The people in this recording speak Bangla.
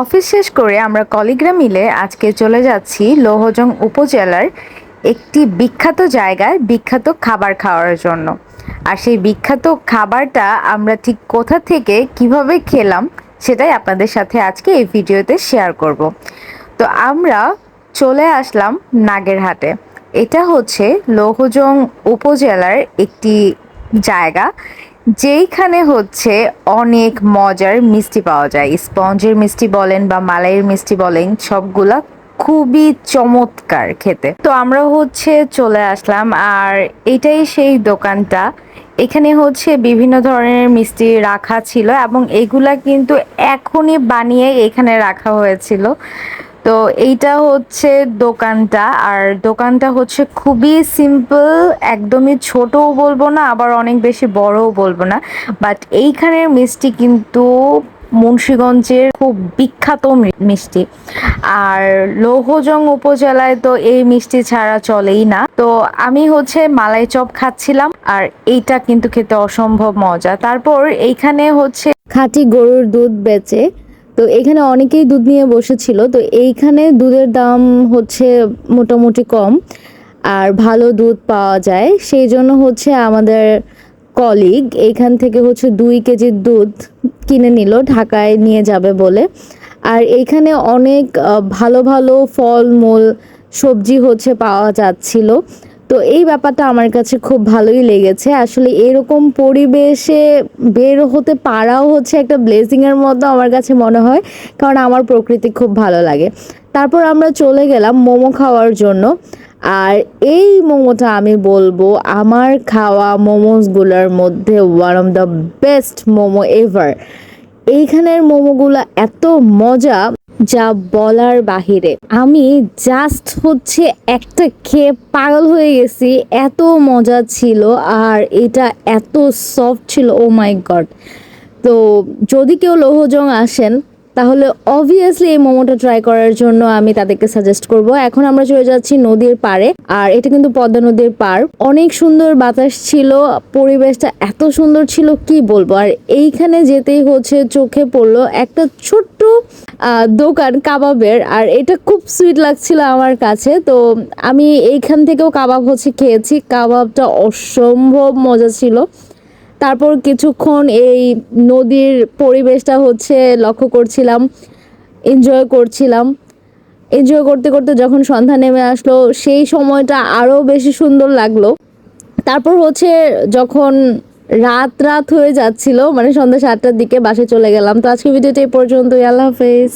অফিস শেষ করে আমরা কলিগরা মিলে আজকে চলে যাচ্ছি লৌহজং উপজেলার একটি বিখ্যাত জায়গায় বিখ্যাত খাবার খাওয়ার জন্য। আর সেই বিখ্যাত খাবারটা আমরা ঠিক কোথা থেকে কীভাবে খেলাম সেটাই আপনাদের সাথে আজকে এই ভিডিওতে শেয়ার করব। তো আমরা চলে আসলাম নাগেরহাটে। এটা হচ্ছে লৌহজং উপজেলার একটি জায়গা। যেইখানে হচ্ছে অনেক মজার মিষ্টি পাওয়া যায়। স্পঞ্জের মিষ্টি বলেন বা মালাইয়ের মিষ্টি বলেন, সবগুলা খুবই চমৎকার খেতে। তো আমরা হচ্ছে চলে আসলাম আর এটাই সেই দোকানটা। এখানে হচ্ছে বিভিন্ন ধরনের মিষ্টি রাখা ছিল এবং এগুলা কিন্তু এখনই বানিয়ে এখানে রাখা হয়েছিল। তো এইটা হচ্ছে দোকানটা, আর দোকানটা হচ্ছে খুবই সিম্পল একদমই ছোটও বলব না, আবার অনেক বেশি বড়ও বলব না। বাট এইখানের মিষ্টি কিন্তু মুন্সীগঞ্জের খুব বিখ্যাত মিষ্টি। আর লৌহজং উপজেলায় তো এই মিষ্টি ছাড়া চলেই না। তো আমি হচ্ছে মালাই চপ খাচ্ছিলাম, আর এইটা কিন্তু খেতে অসম্ভব মজা। তারপর এইখানে হচ্ছে খাঁটি গরুর দুধ বেচে তো এখানে অনেকেই দুধ নিয়ে বসেছিল, তো এইখানে দুধের দাম হচ্ছে মোটামুটি কম, আর ভালো দুধ পাওয়া যায়। সেই জন্য হচ্ছে আমাদের কলিগ এইখান থেকে হচ্ছে দুই কেজি দুধ কিনে নিল, ঢাকায় নিয়ে যাবে বলে। আর এইখানে অনেক ভালো ভালো ফলমূল, সবজি হচ্ছে পাওয়া যাচ্ছিল। তো এই ব্যাপারটা আমার কাছে খুব ভালোই লেগেছে। আসলে এরকম পরিবেশে বের হতে পারাও হচ্ছে একটা ব্লেসিং এর মতো আমার কাছে মনে হয়, কারণ আমার প্রকৃতি খুব ভালো লাগে। তারপর আমরা চলে গেলাম মোমো খাওয়ার জন্য। আর এই মোমোটা আমি বলব, আমার খাওয়া মোমোসগুলোর মধ্যে one of the best momo ever এইখানের মোমোগুলো এত মজা। যা বলার বাহিরে। আমি জাস্ট হচ্ছে একটা খেয়ে পাগল হয়ে গেছি, এত মজা ছিল আর এটা এত সফট ছিল ও মাই গড তো যদি কেউ লৌহজং আসেন, তাহলে অবভিয়াসলি এই মোমোটা ট্রাই করার জন্য আমি তাদেরকে সাজেস্ট করব। এখন আমরা চলে যাচ্ছি নদীর পাড়ে, আর এটা কিন্তু পদ্মা নদীর পাড়। অনেক সুন্দর বাতাস ছিল, পরিবেশটা এত সুন্দর ছিল, কি বলব? আর এইখানে যেতেই হচ্ছে, চোখে পড়ল একটা ছোট্ট দোকান কাবাবের, আর এটা খুব সুইট লাগছিল আমার কাছে। তো আমি এইখান থেকেও কাবাব হচ্ছে খেয়েছি। কাবাবটা অসম্ভব মজা ছিল। তারপর কিছুক্ষণ এই নদীর পরিবেশটা হচ্ছে লক্ষ্য করছিলাম এনজয় করছিলাম। এনজয় করতে করতে যখন সন্ধ্যা নেমে আসলো, সেই সময়টা আরও বেশি সুন্দর লাগল। তারপর হচ্ছে যখন রাত রাত হয়ে যাচ্ছিল মানে সন্ধ্যা সাতটার দিকে বাসে চলে গেলাম। তো আজকে ভিডিওটা এই পর্যন্তই, আল্লাহ হাফেজ।